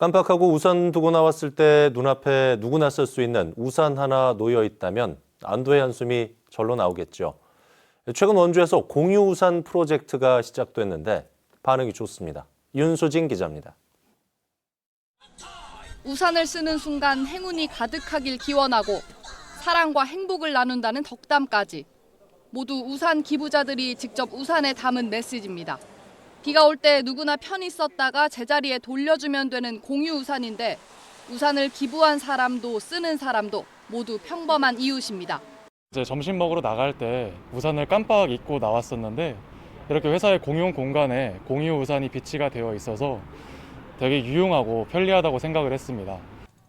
깜빡하고 우산 두고 나왔을 때 눈앞에 누구나 쓸 수 있는 우산 하나 놓여 있다면 안도의 한숨이 절로 나오겠죠. 최근 원주에서 공유 우산 프로젝트가 시작됐는데 반응이 좋습니다. 윤수진 기자입니다. 우산을 쓰는 순간 행운이 가득하길 기원하고 사랑과 행복을 나눈다는 덕담까지 모두 우산 기부자들이 직접 우산에 담은 메시지입니다. 비가 올 때 누구나 편히 썼다가 제자리에 돌려주면 되는 공유 우산인데 우산을 기부한 사람도 쓰는 사람도 모두 평범한 이웃입니다. 이제 점심 먹으러 나갈 때 우산을 깜빡 잊고 나왔었는데 이렇게 회사의 공용 공간에 공유 우산이 비치가 되어 있어서 되게 유용하고 편리하다고 생각을 했습니다.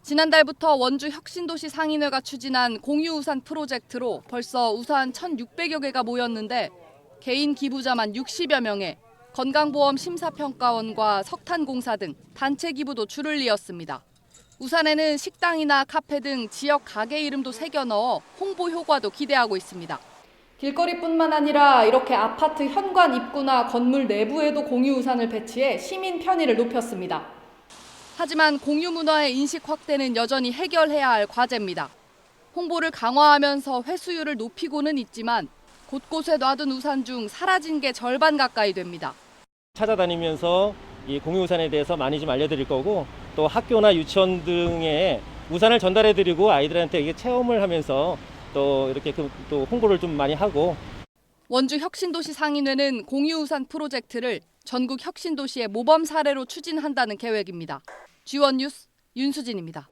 지난달부터 원주 혁신도시 상인회가 추진한 공유 우산 프로젝트로 벌써 우산 1,600여 개가 모였는데 개인 기부자만 60여 명에 건강보험 심사평가원과 석탄공사 등 단체 기부도 줄을 이었습니다. 우산에는 식당이나 카페 등 지역 가게 이름도 새겨 넣어 홍보 효과도 기대하고 있습니다. 길거리뿐만 아니라 이렇게 아파트 현관 입구나 건물 내부에도 공유 우산을 배치해 시민 편의를 높였습니다. 하지만 공유 문화의 인식 확대는 여전히 해결해야 할 과제입니다. 홍보를 강화하면서 회수율을 높이고는 있지만 곳곳에 놔둔 우산 중 사라진 게 절반 가까이 됩니다. 찾아다니면서 이 공유 우산에 대해서 많이 좀 알려드릴 거고 또 학교나 유치원 등에 우산을 전달해드리고 아이들한테 이게 체험을 하면서 또 이렇게 그- 또 홍보를 좀 많이 하고 원주 혁신도시 상인회는 공유우산 프로젝트를 전국 혁신도시의 모범 사례로 추진한다는 계획입니다. G1 뉴스 윤수진입니다.